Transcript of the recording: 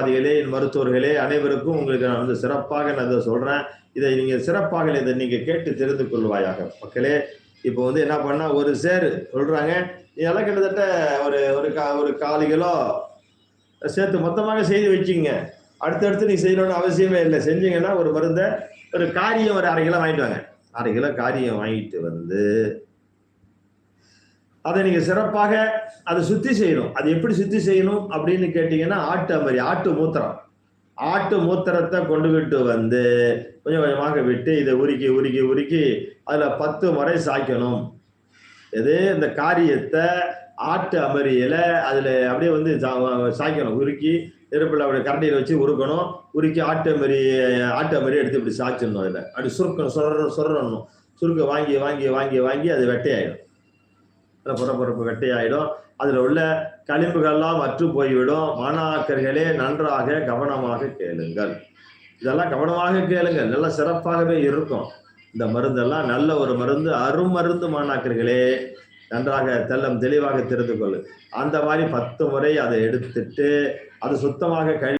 அதிகளே என் மருத்துவர்களே அனைவருக்கும் உங்களுக்கு நான் வந்து சிறப்பாக நான் இதை சொல்கிறேன் இதை நீங்கள் சிறப்பாக இதை நீங்கள் கேட்டு தெரிந்து கொள்வாயாக. மக்களே இப்போ வந்து என்ன பண்ணால் ஒரு சேர் சொல்கிறாங்க இதெல்லாம் கிட்டத்தட்ட ஒரு ஒரு கா ஒரு காலு கிலோ சேர்த்து மொத்தமாக செய்து வச்சுங்க அடுத்தடுத்து நீ செய்யணும்னு அவசியமே இல்லை. செஞ்சீங்கன்னா ஒரு மருந்தை ஒரு காரியம் ஒரு அரை கிலோ வாங்கிட்டு வாங்க. அரை கிலோ காரியம் வாங்கிட்டு வந்து அதை நீங்கள் சிறப்பாக அதை சுத்தி செய்யணும். அது எப்படி சுத்தி செய்யணும் அப்படின்னு கேட்டிங்கன்னா ஆட்டு அமரி ஆட்டு மூத்திரம். ஆட்டு மூத்திரத்தை கொண்டு விட்டு வந்து கொஞ்சம் கொஞ்சமாக விட்டு இதை உருக்கி உருக்கி உருக்கி அதில் பத்து முறை சாய்க்கணும். இது இந்த காரியத்தை ஆட்டு அமரியில அதுல அப்படியே வந்து சா- சாய்க்கணும். உருக்கி நெருப்பில் அப்படி கரண்டியில் வச்சு உருக்கணும். உருக்கி ஆட்டு அமரி ஆட்டு அமரி எடுத்து இப்படி சாய்ச்சிடணும் அதில். அப்படி சுருக்கணும் சுரணும் சுரணும் சுருக்க வாங்கி வாங்கி வாங்கி வாங்கி அது வெட்டையாயிடும். அந்த புறப்பரப்பு வெட்டையாயிடும் அதில் உள்ள கழிம்புகள்லாம் அற்று போய்விடும். மாணாக்கர்களே நன்றாக கவனமாக கேளுங்கள். இதெல்லாம் கவனமாக கேளுங்கள். நல்லா சிறப்பாகவே இருக்கும். இந்த மருந்தெல்லாம் நல்ல ஒரு மருந்து அருமருந்து மாணாக்கர்களே. நன்றாக தெல்லம் தெளிவாக தெரிந்து கொள்ளு. அந்த மாதிரி பத்து முறை அதை எடுத்துட்டு அது சுத்தமாக கழி